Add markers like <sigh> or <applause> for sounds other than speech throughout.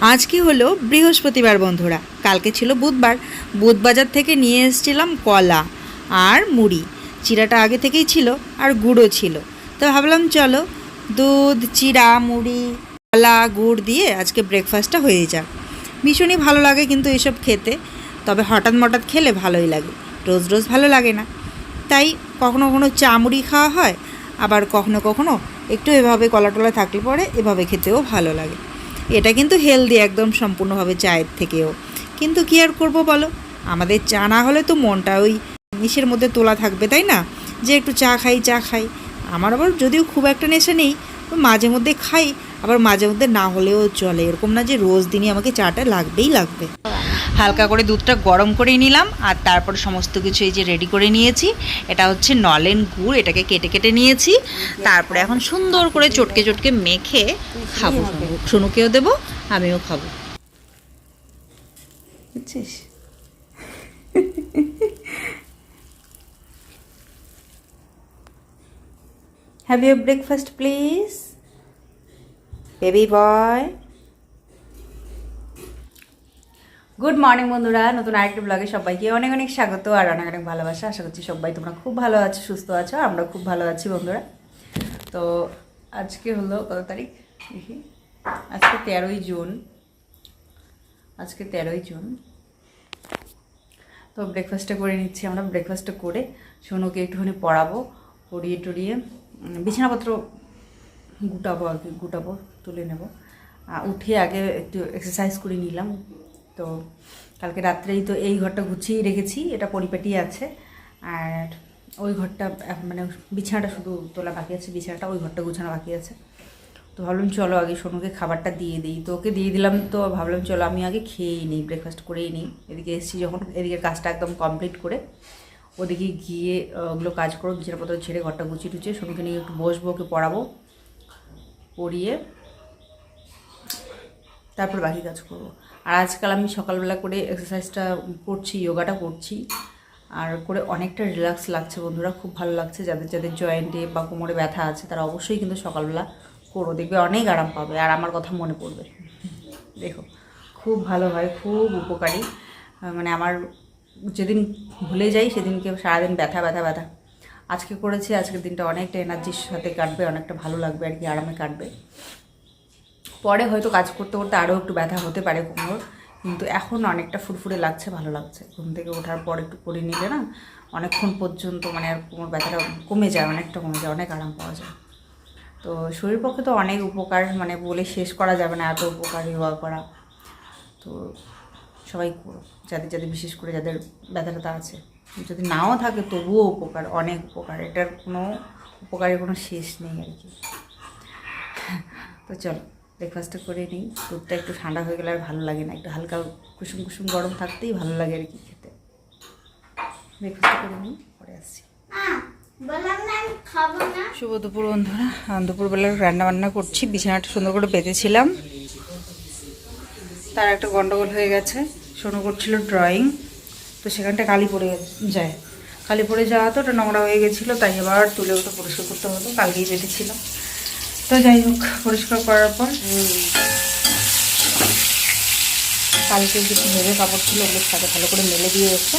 আজকে হলো? বৃহস্পতিবার বন্ধুরা। কালকে ছিল বুধবার। বুধবাজার থেকে নিয়ে এসেছিলাম কলা আর মুড়ি। চিড়াটা আগে থেকেই ছিল আর গুঁড়ো ছিল। তো ভাবলাম চলো, দুধ চিড়া মুড়ি, কলা, গুড় দিয়ে আজকে ব্রেকফাস্টটা হয়ে যাক। ভীষণই ভালো লাগে কিন্তু এসব খেতে। তবে হঠাৎ মঠাৎ খেলে ভালোই লাগে। রোজ রোজ ভালো লাগে না। তাই কখনো কখনো চা মুড়ি খাওয়া হয়, আবার কখনো কখনো একটু এভাবে কলা টলা থাকলে পরে এভাবে খেতেও ভালো লাগে। এটা কিন্তু হেলদি একদম সম্পূর্ণভাবে চায়ের থেকেও। কিন্তু কী আর করব বলো? আমাদের চা না হলে তো মনটা ওই নিশের মধ্যে তোলা থাকবে, তাই না? যে একটু চা খাই চা খাই। আমার আবার যদিও খুব একটা নেশা নেই মাঝে মধ্যে খাই, আবার মাঝে মধ্যে না হলেও চলে। এরকম না যে রোজ দিনই আমাকে চাটা লাগবেই লাগবে। হালকা করে দুধটা গরম করে নিলাম, আর তারপর সমস্ত কিছু এই যে রেডি করে নিয়েছি। এটা হচ্ছে নলেন গুড়, এটাকে কেটে কেটে নিয়েছি। তারপরে এখন সুন্দর করে চটকে চটকে মেখে খাব। সোনুকেও দেবো, আমিও খাব। বুঝছিস? Have you breakfast please baby boy good morning বন্ধুরা। নতুন আরেকটা ব্লগে সবাইকে অনেক অনেক স্বাগত আর অনেক অনেক ভালোবাসা। আশা করছি সবাই তোমরা খুব ভালো আছো, সুস্থ আছো আমরা খুব ভালো আছি, বন্ধুরা। তো আজকে হলো কত তারিখ? দেখি। আজকে তেরোই জুন। আজকে তেরোই জুন। তো ব্রেকফাস্টটা করে নিচ্ছি আমরা। ব্রেকফাস্টটা করে সোনুকে একটুখানি পড়াবো, পড়িয়ে টড়িয়ে বিছানাপত্র গুটাবো আর কি, গুটাবো, তুলে নেব। উঠে আগে একটু এক্সারসাইজ করে নিলাম। তো কালকে রাত্রেই তো এই ঘরটা গুছিয়েই রেখেছি, এটা পরিপাটি আছে। আর ওই ঘরটা মানে বিছানাটা শুধু তোলা বাকি আছে, বিছানাটা ওই ঘরটা গুছানো বাকি আছে। তো ভাবলাম চলো আগে সোনুকে খাবারটা দিয়ে দিই। তো ওকে দিয়ে দিলাম, তো ভাবলাম চলো আমি আগে খেয়েই নিই ব্রেকফাস্ট করেই নিই। এদিকে এসেছি যখন, এদিকে কাজটা একদম কমপ্লিট করে। ওদিকে গিয়ে ওগুলো কাজ করো, বিছানাপত্র ছেড়ে ঘরটা গুছিয়ে টুচিয়ে সোনুকে নিয়ে একটু বসবো, ওকে পড়াবো, পড়িয়ে তারপর বাকি কাজ করব। আর আজকাল আমি সকালবেলা করে এক্সারসাইজটা করছি যোগাটা করছি। আর করে অনেকটা রিল্যাক্স লাগছে বন্ধুরা, খুব ভালো লাগছে। যাদের যাদের জয়েন্টে বা কোমরে ব্যথা আছে, তারা অবশ্যই কিন্তু সকালবেলা করো। দেখবে অনেক আরাম পাবে। আর আমার কথা মনে পড়বে। দেখো, খুব ভালো হয়, খুব উপকারী। মানে আমার যেদিন ভুলে যাই, সেদিনকে সারাদিন ব্যথা ব্যথা ব্যথা। আজকে করেছি, আজকের দিনটা অনেকটা এনার্জির সাথে কাটবে, অনেকটা ভালো লাগবে আর কি, আরামে কাটবে। পরে হয়তো কাজ করতে করতে আরও একটু ব্যথা হতে পারে কোমর, কিন্তু এখন অনেকটা ফুরফুরে লাগছে, ভালো লাগছে। ঘুম থেকে ওঠার পর একটু করে নিলে না, অনেকক্ষণ পর্যন্ত মানে আর কোমর ব্যথাটা কমে যায়, অনেকটা কমে যায়, অনেক আরাম পাওয়া যায়। তো শরীর পক্ষে তো অনেক উপকার মানে বলে শেষ করা যাবে না এত উপকার যোগা করা তো সবাই করো যাদের যাদের, বিশেষ করে যাদের ব্যথাটা আছে। যদি নাও থাকে তবুও উপকার, অনেক উপকার, এটার কোনো উপকারের কোনো শেষ নেই আর কি। তো চলো। ব্রেকফাস্টটা করে নিই। দুধটা একটু ঠান্ডা হয়ে গেলে আর ভালো লাগে না। একটু হালকা কুসুম কুসুম গরম থাকতেই ভালো লাগে আর কি খেতে। ব্রেকফাস্টটা করে নিই, পরে আসছি। শুভ দুপুর বন্ধুরা। দুপুরবেলা রান্না বান্না করছি, বিছানাটা সুন্দর করে বেঁধেছিলাম। তার একটা গন্ডগোল হয়ে গেছে। সোনু করছিল ড্রয়িং তো সেখানটা কালি পড়ে যায়। কালি পড়ে যাওয়া তো ওটা নোংরা হয়ে গেছিল, তাই আবার তুলে ওটা পরিষ্কার করতে হতো কালকেই বেঁধেছিলাম। তো যাই হোক, পরিষ্কার করার পর কালকে কিছু ভেবে কাপড় ছিল ওগুলোর সাথে ভালো করে মেলে দিয়ে এসে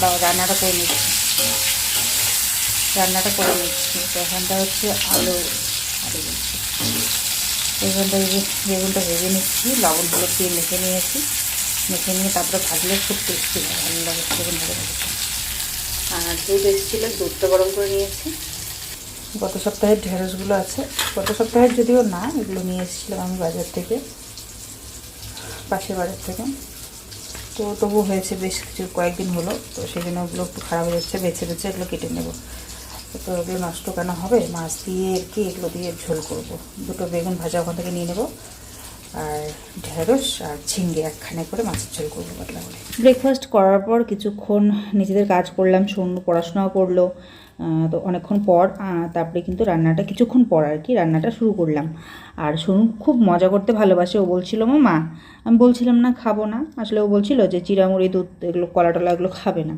বা রান্নাটা করে নিচ্ছি। রান্নাটা করে নিচ্ছি। তো এখানটা হচ্ছে আলু। আলু এখানটা বেগুনটা ভেজে নিচ্ছি, লবণ হলুদ দিয়ে মেখে নিয়েছি। মেখে নিয়ে তারপরে ভাজলে খুব টেস্টি হয় ভালো লাগে। আর দুধ এসেছিল, দুধটা গরম করে নিয়েছি। গত সপ্তাহের ঢেঁড়সগুলো আছে। গত সপ্তাহের যদিও না, এগুলো নিয়ে এসেছিলাম আমি বাজার থেকে, পাশের বাজার থেকে। তো তবু হয়েছে বেশ কিছু, কয়েকদিন হলো, তো সেই জন্য ওগুলো একটু খারাপ হয়ে যাচ্ছে, বেছে বেছে এগুলো কেটে নেব। তো এগুলো নষ্ট কেন হবে? মাছ দিয়ে আর কি এগুলো দিয়ে ঝোল করব। দুটো বেগুন ভাজা ওখান থেকে নিয়ে নেব, আর ঢেঁড়স আর ঝিঙ্গে একখানে করে মাছের ঝোল করব পাতলা করে। ব্রেকফাস্ট করার পর কিছুক্ষণ নিজেদের কাজ করলাম, শোন, পড়াশোনাও করল তো অনেকক্ষণ পর তারপরে কিন্তু রান্নাটা কিছুক্ষণ পর আর কি রান্নাটা শুরু করলাম। আর সোনু খুব মজা করতে ভালোবাসে, ও বলছিল মা আমি বলছিলাম না খাব না। আসলে ও বলছিল যে, চিড়ামুড়ি, দুধ, এগুলো কলা টলা এগুলো খাবে না।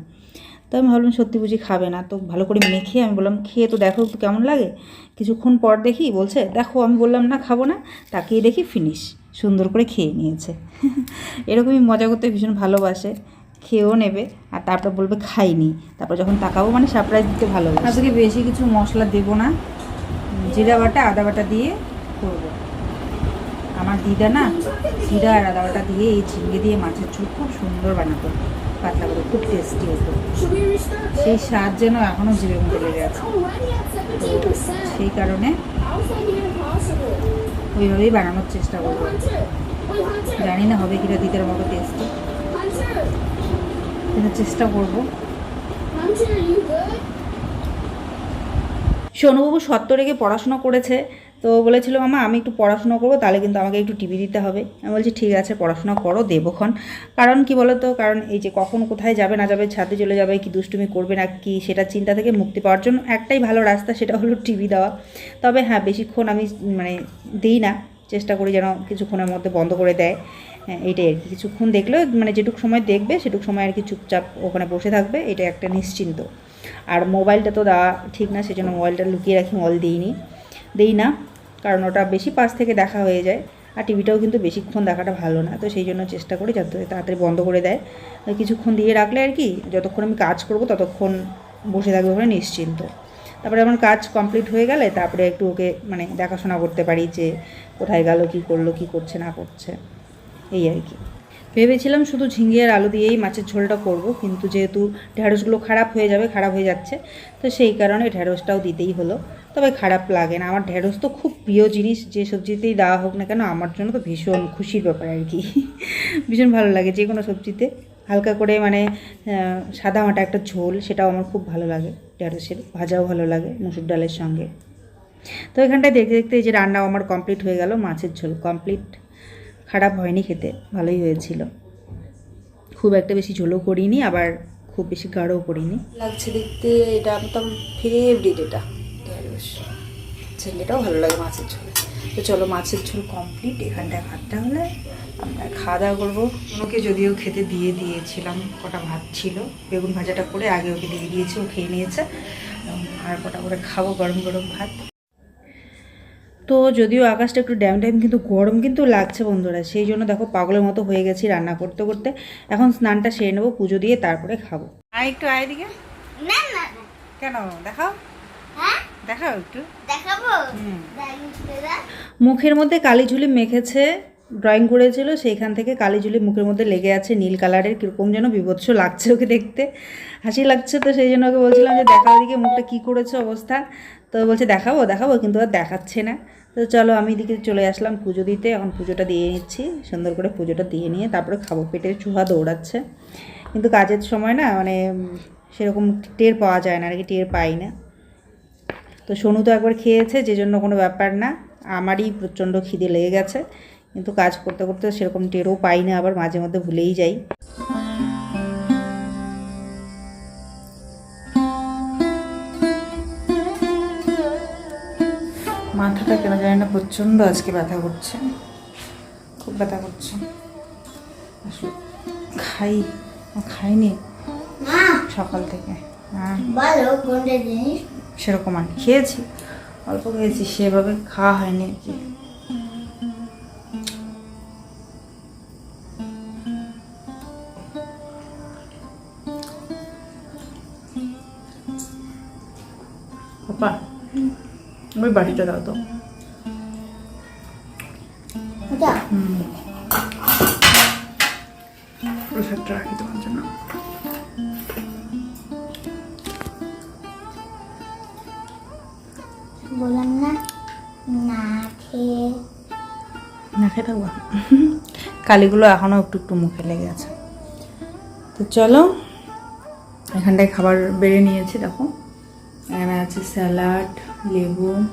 তো আমি ভাবলাম, সত্যি বুঝি খাবে না। তো ভালো করে মেখে আমি বললাম, খেয়ে তো দেখো তো কেমন লাগে? কিছুক্ষণ পর দেখি, বলছে, দেখো, আমি বললাম না খাব না। তাকিয়ে দেখি, ফিনিশ। সুন্দর করে খেয়ে নিয়েছে। <laughs> এরকমই মজা করতে ভীষণ ভালোবাসে। খেয়েও নেবে আর তারপর বলবে খাইনি। তারপর যখন তাকাবো মানে সারপ্রাইজ দিতে ভালোবাসে আজকে বেশি কিছু মশলা দেবো না। জিরা বাটা, আদা বাটা দিয়ে করব। আমার দিদা না জিরা আর আদা বাটা দিয়ে এই ঝিঙ্গে দিয়ে মাছের ঝোল খুব সুন্দর বানাতো। পাতলা করে, খুব টেস্টি হতো। সেই স্বাদ যেন এখনও জিভে মধ্যে লেগে আছে। সেই কারণে ওইভাবেই বানানোর চেষ্টা করব। জানি না হবে কিনা দিদার মতো টেস্টি চেষ্টা করব। সোনুবাবু সত্য রেখে পড়াশোনা করেছে, তো বলেছিল, মামা, আমি একটু পড়াশোনা করব, তাহলে কিন্তু আমাকে একটু টিভি দিতে হবে। আমি বলছি, ঠিক আছে, পড়াশোনা করো, দেবক্ষণ। কারণ কি বলো তো কারণ এই যে কখন কোথায় যাবে না যাবে, ছাদে চলে যাবে, কি দুষ্টুমি করবে না কি, সেটা চিন্তা থেকে মুক্তি পাওয়ার জন্য একটাই ভালো রাস্তা, সেটা হলো টিভি দেওয়া। তবে হ্যাঁ বেশিক্ষণ আমি মানে দিই না, চেষ্টা করি যেন কিছুক্ষণের মধ্যে বন্ধ করে দেয়। হ্যাঁ, এইটাই আর কি। কিছুক্ষণ দেখলেও মানে যেটুক সময় দেখবে সেটুক সময় আর কি চুপচাপ ওখানে বসে থাকবে এটা একটা নিশ্চিন্ত। আর মোবাইলটা তো দেওয়া ঠিক না সেজন্য মোবাইলটা লুকিয়ে রাখি মোবাইল দিইনি। দিই না কারণ ওটা বেশি পাশ থেকে দেখা হয়ে যায় আর টিভিটাও কিন্তু বেশিক্ষণ দেখাটা ভালো না তো সেই জন্য চেষ্টা করি যাতে তাড়াতাড়ি বন্ধ করে দেয়। কিছুক্ষণ দিয়ে রাখলে আর কি যতক্ষণ আমি কাজ করব ততক্ষণ বসে থাকবে ওখানে নিশ্চিন্ত। তারপরে আমার কাজ কমপ্লিট হয়ে গেলে তারপরে একটু ওকে মানে দেখাশোনা করতে পারি যে কোথায় গেল কী করল কী করছে না করছে। এই আর কি। ভেবেছিলাম শুধু ঝিঙে আর আলু দিয়েই মাছের ঝোলটা করব, কিন্তু যেহেতু ঢ্যাঁড়সগুলো খারাপ হয়ে যাবে, খারাপ হয়ে যাচ্ছে, তো সেই কারণে ঢ্যাঁড়সটাও দিতেই হলো। তবে খারাপ লাগে না, আমার ঢ্যাঁড়স তো খুব প্রিয় জিনিস, যে সবজিতেই দেওয়া হোক না কেন, আমার জন্য তো ভীষণ খুশির ব্যাপার আর কি। <laughs> ভীষণ ভালো লাগে যে কোনো সবজিতে। হালকা করে মানে সাদা মাটা একটা ঝোল, সেটাও আমার খুব ভালো লাগে ঢ্যাঁড়সের ভাজাও ভালো লাগে মুসুর ডালের সঙ্গে। তো এখানটায় দেখতে দেখতে এই যে রান্নাও আমার কমপ্লিট হয়ে গেল, মাছের ঝোল কমপ্লিট খারাপ হয়নি খেতে, ভালোই হয়েছিল। খুব একটা বেশি ঝোলও করিনি, আবার খুব বেশি গাঢ়ও করিনি। লাগছে দেখতে, এটা একদম ফেভারিট এটা। ঝিঙ্গেটাও ভালো লাগে মাছের ঝোল। তো চলো, মাছের ঝোল কমপ্লিট এখানটায় ভাতটা হলে আমরা খাওয়া দাওয়া করব। ওকে যদিও খেতে দিয়ে দিয়েছিলাম, কটা ভাত ছিল। বেগুন ভাজাটা করে আগে ওকে দিয়ে দিয়েছি, ও খেয়ে নিয়েছে। আর কটা করে খাব গরম গরম ভাত। তো যদিও আকাশটা একটু ড্যাম ড্যাম কিন্তু গরম কিন্তু লাগছে বন্ধুরা। সেই জন্য দেখো পাগলের মতো হয়ে গেছি রান্না করতে করতে। এখন স্নানটা সেরে নেব পুজো দিয়ে তারপরে খাব। আয় একটু আয় দিকে না না। না। কেন? দেখাও। হ্যাঁ? দেখাও একটু। দেখাবো? মুখের মধ্যে কালি ঝুলি মেখেছে ড্রয়িং করেছিল সেইখান থেকে কালি ঝুলি মুখের মধ্যে লেগে আছে নীল কালারের কীরকম যেন বিভৎস লাগছে ওকে দেখতে। হাসি লাগছে তো সেই জন্য ওকে বলছিলাম যে দেখাও দিকে মুখটা কী করেছে অবস্থা তো বলছে দেখাবো দেখাবো, কিন্তু আর দেখাচ্ছে না। তো চলো আমি এদিকে চলে আসলাম পুজো দিতে। এখন পুজোটা দিয়ে নিচ্ছি, সুন্দর করে পুজোটা দিয়ে নিয়ে তারপরে খাব। পেটের চুহা দৌড়াচ্ছে। কিন্তু কাজের সময় না মানে সেরকম টের পাওয়া যায় না আর কি টের পাই না। তো সোনু তো একবার খেয়েছে, যে জন্য কোনো ব্যাপার না। আমারই প্রচণ্ড খিদে লেগে গেছে। কিন্তু কাজ করতে করতে সেরকম টেরও পাই না, আবার মাঝে মধ্যে ভুলেই যাই। মাথাটা কেন জানি না প্রচণ্ড আজকে ব্যথা করছে। খুব ব্যথা করছে। আসলে খাই খাইনি। সকাল থেকে হ্যাঁ। সেরকম আর। খেয়েছি অল্প খেয়েছি সেভাবে খাওয়া হয়নি আর কি। ওই বাটিটা দাও তো। প্রসাদটা রাখি তোমার জন্য। বললাম না না খেয়ে। না খেয়ে থাকব? কালিগুলো এখনও একটু একটু মুখে লেগে আছে। তো চলো এখানটায় খাবার বেড়ে নিয়েছি দেখো। এখানে আছে স্যালাড লেবু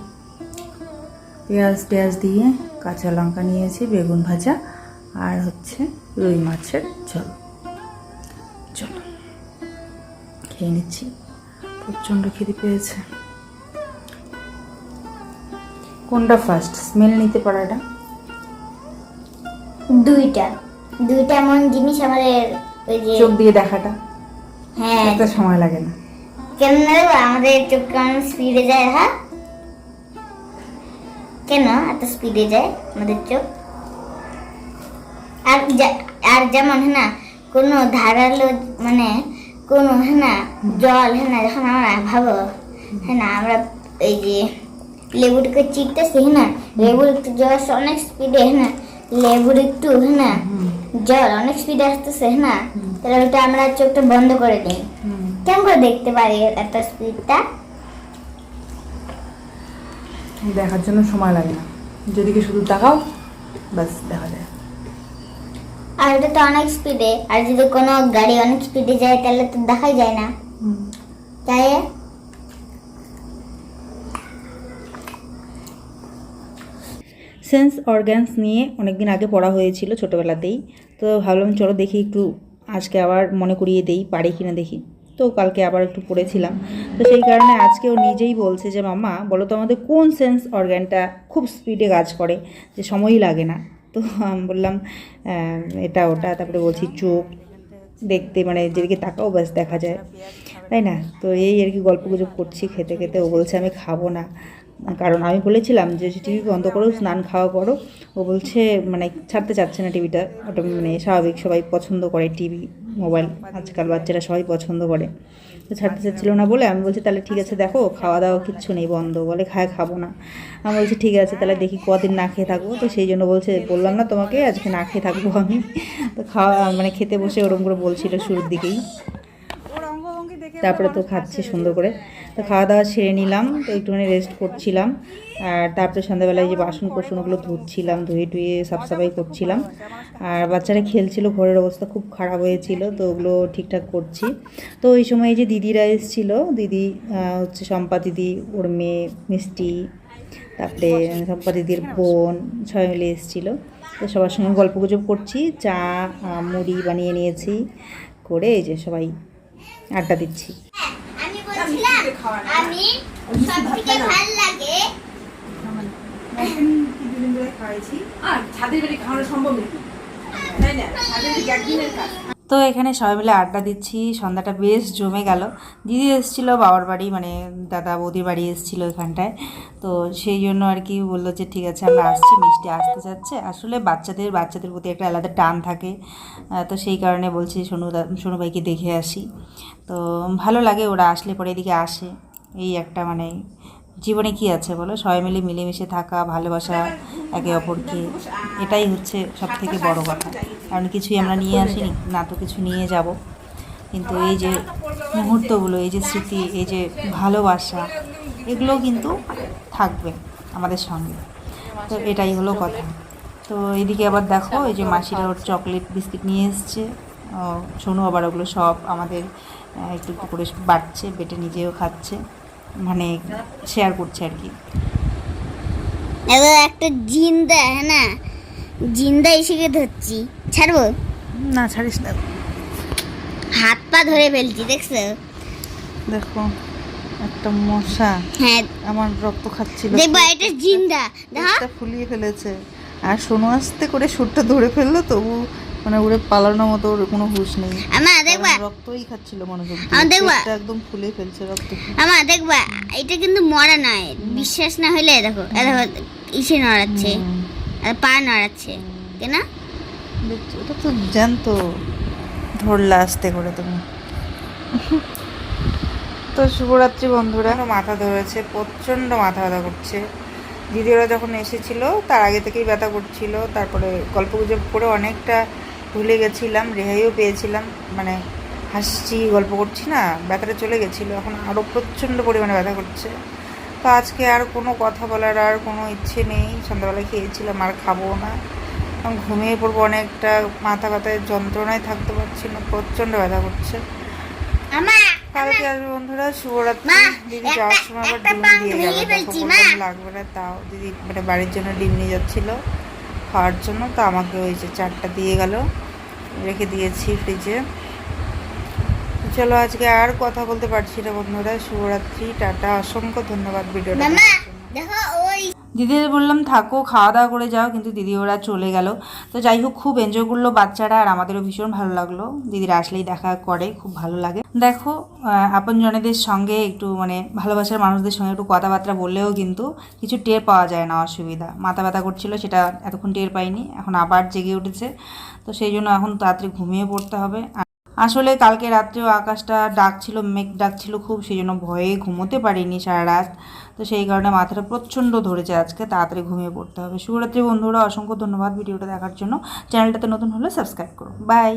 পেঁয়াজ টেয়াজ দিয়ে কাঁচা লঙ্কা নিয়েছি বেগুন ভাজা আর হচ্ছে রুই মাছের ঝোল। চলো খেয়ে নিচ্ছি। প্রচণ্ড খিদে পেয়েছে। কোনটা ফার্স্ট স্মেল নিতে পারাটা? দুইটা। দুইটা এমন জিনিস আমাদের ওই যে চোখ দিয়ে দেখাটা। হ্যাঁ। একটা সময় লাগে না। কেন আমাদের চোখ কেমন স্পিডে যায় হ্যাঁ? কেন এত স্পিডে যায় আমাদের চোখ? আর আর যেমন হ্যাঁ না কোনো ধারালো মানে কোনো হ্যাঁ না জল হ্যাঁ না যখন আমরা ভাবো হ্যাঁ না আমরা এই যে লেবুটাকে চিপতেছি হ্যাঁ না লেবুর একটু জল অনেক স্পিডে হ্যাঁ না লেবুর একটু হ্যাঁ না জল অনেক স্পিডে আসতেছে হ্যাঁ না তাহলে ওটা আমরা চোখটা বন্ধ করে দিই। কেমন করে দেখতে পারি এত স্পিডটা দেখার জন্য সময় লাগে না। যেদিকে শুধু তাকাও বাস দেখা যায়। আর ওটা তো অনেক স্পিডে আর যদি কোনো গাড়ি অনেক স্পিডে যায় তাহলে তো দেখাই যায় না। তাই সেন্স অর্গ্যানস নিয়ে অনেকদিন আগে পড়া হয়েছিল ছোটোবেলাতেই। তো ভাবলাম চলো দেখি একটু আজকে আবার মনে করিয়ে দেই পারি কিনা দেখি। তো কালকে আবার একটু পড়েছিলাম। তো সেই কারণে আজকে ও নিজেই বলছে যে মামা বলো তো আমাদের কোন সেন্স অর্গ্যানটা খুব স্পিডে কাজ করে, যে সময়ই লাগে না? তো আমি বললাম এটা, ওটা, তারপরে বলছি চোখ, দেখতে মানে যেদিকে তাকাও ব্যাস দেখা যায়। তাই না? তো এই আর কি গল্প গুজব করছি, খেতে খেতে ও বলছে, আমি খাব না। কারণ আমি বলেছিলাম যে টিভি বন্ধ করো স্নান খাওয়া করো। ও বলছে মানে ছাড়তে চাচ্ছে না টিভিটা। ওটা মানে স্বাভাবিক সবাই পছন্দ করে টিভি মোবাইল। আজকাল বাচ্চারা সবাই পছন্দ করে। তো ছাড়তে চাচ্ছিলো না বলে আমি বলছি তাহলে ঠিক আছে দেখো খাওয়া দাওয়া কিচ্ছু নেই বন্ধ। বলে খায় খাব না। আমি বলছি ঠিক আছে তাহলে দেখি কদিন না খেয়ে থাকব। তো সেই জন্য বলছে বললাম না তোমাকে আজকে না খেয়ে থাকব আমি। তো খাওয়া মানে খেতে বসে ওরকম করে বলছিল শুরুর দিকেই। তারপরে তো খাচ্ছি সুন্দর করে। তো খাওয়া দাওয়া সেরে নিলাম, তো একটুখানি রেস্ট করছিলাম। আর তারপরে সন্ধ্যাবেলায় যে বাসন কোসনগুলো ধুচ্ছিলাম, ধুয়ে টুয়ে সাফ সাফাই করছিলাম। আর বাচ্চারা খেলছিল, ঘরের অবস্থা খুব খারাপ হয়েছিল, তো ওগুলো ঠিকঠাক করছি। তো ওই সময় যে দিদিরা এসেছিল, দিদি হচ্ছে শম্পা দিদি, ওর মেয়ে মিষ্টি, তারপরে শম্পা দিদির বোন, সবাই মিলে এসেছিল। তো সবার সঙ্গে গল্প গুজব করছি, চা মুড়ি বানিয়ে নিয়েছি, করে এই যে সবাই আড্ডা দিচ্ছি। আমি সবথেকে ভালো লাগে। আর ছাদের বাড়ি খাওয়ানো সম্ভব নাকি? তাই না? ছাদের বাড়ি একদিনের কাজ। তো এখানে সবাই মিলে আড্ডা দিচ্ছি, সন্ধ্যাটা বেশ জমে গেল। দিদি এসেছিল বাবার বাড়ি মানে দাদা বৌদির বাড়ি এসেছিল এখানটায়। তো সেই জন্য আর কি বলল যে, ঠিক আছে, আমরা আসছি, মিষ্টি আসতে যাচ্ছে। আসলে বাচ্চাদের বাচ্চাদের প্রতি একটা আলাদা টান থাকে। তো সেই কারণে বলছি, সোনু সোনু ভাইকে দেখে আসি। তো ভালো লাগে ওরা আসলে পরে এদিকে আসে। এই একটা মানে জীবনে কি আছে বলো? সবাই মিলে মিলেমিশে থাকা, ভালোবাসা একে অপরকে, এটাই হচ্ছে সব থেকে বড় কথা। কারণ কিছুই আমরা নিয়ে আসিনি না তো কিছু নিয়ে যাব। কিন্তু এই যে মুহূর্তগুলো এই যে স্মৃতি এই যে ভালোবাসা এগুলো কিন্তু থাকবে আমাদের সঙ্গে। তো এটাই হলো কথা। তো এদিকে আবার দেখো এই যে মাসিরা ওর চকলেট বিস্কিট নিয়ে এসছে। ও, সোনু আবার ওগুলো সব আমাদের একটু একটু করে বাড়ছে বেটে নিজেও খাচ্ছে। মানে শেয়ার করছে আর কি। একটা জিন্দা হ্যাঁ না? জিন্দা এসে ধরছি। ছাড়বো? না ছাড়িস না। হাত পা ধরে ফেলছি দেখছ? দেখো একটা মশা হ্যাঁ। আমার রক্ত খাচ্ছিল। দেখব এটা জিন্দা। দেখো ফুলিয়ে ফেলেছে। আর সোনু আস্তে করে সুরটা ধরে ফেলল তবু মানে উড়ে পালানোর মতো ওর কোনো হুঁশ নেই। আমা দেখবা। রক্তই খাচ্ছিল মনোযোগ দিয়ে। আমার দেখবা? একদম ফুলে ফেলছে রক্ত। আমা দেখবা এটা কিন্তু মরা নয়। বিশ্বাস না হলে দেখো দেখো ইসে নড়াচ্ছে। পা নড়াচ্ছে কেন দেখছ, ওটা তো জানতো ধরলা আস্তে করে তুমি। তো শুভরাত্রি বন্ধুরা। মাথা ধরেছে প্রচণ্ড মাথা ব্যথা করছে। দিদি ওরা যখন এসেছিল তার আগে থেকেই ব্যথা করছিল। তারপরে গল্প গুজব করে অনেকটা ভুলে গেছিলাম রেহাইও পেয়েছিলাম। মানে হাসছি গল্প করছি না ব্যথাটা চলে গেছিল। এখন আরও প্রচণ্ড পরিমাণে ব্যথা করছে। তো আজকে আর কোনো কথা বলার আর কোনো ইচ্ছে নেই। সন্ধ্যাবেলা খেয়েছিলাম আর খাব না। ঘুমিয়ে পড়ব অনেকটা মাথা ব্যথায় যন্ত্রণায় থাকতে পারছি না প্রচণ্ড ব্যথা করছে। কালকে আসবে বন্ধুরা শুভরাত্রি। দিদি যাওয়ার সময় আবার ডিম দিয়ে যাবে। লাগবে না তাও দিদি মানে বাড়ির জন্য ডিম নিয়ে যাচ্ছিল খাওয়ার জন্য তো আমাকে ওই যে চারটা দিয়ে গেল রেখে দিয়েছি ফ্রিজে। চলো আজকে আর কথা বলতে পারছি না বন্ধুরা। শুভরাত্রি টাটা অসংখ্য ধন্যবাদ ভিডিওটা দিদিদের বললাম থাকো খাওয়া দাওয়া করে যাও কিন্তু দিদি ওরা চলে গেল। তো যাই হোক খুব এনজয় করল বাচ্চারা আর আমাদেরও ভীষণ ভালো লাগল। দিদিরা আসলেই দেখা করে খুব ভালো লাগে। দেখো আপন জনেদের সঙ্গে একটু মানে ভালোবাসার মানুষদের সঙ্গে একটু কথাবার্তা বললেও কিন্তু কিছু টের পাওয়া যায় না অসুবিধা। মাথা ব্যথা করছিল সেটা এতক্ষণ টের পাইনি এখন আবার জেগে উঠেছে। তো সেই জন্য এখন তাড়াতাড়ি ঘুমিয়ে পড়তে হবে। আসলে কালকে রাত্রেও আকাশটা ডাকছিল মেঘ ডাকছিল খুব সেই জন্য ভয়ে ঘুমোতে পারিনি সারা রাত। তো সেই কারণে মাথাটা প্রচণ্ড ধরেছে আজকে, তাড়াতাড়ি ঘুমিয়ে পড়তে হবে। শুভরাত্রি বন্ধুরা, অসংখ্য ধন্যবাদ ভিডিওটা দেখার জন্য। চ্যানেলটাতে নতুন হলে সাবস্ক্রাইব করো। বাই!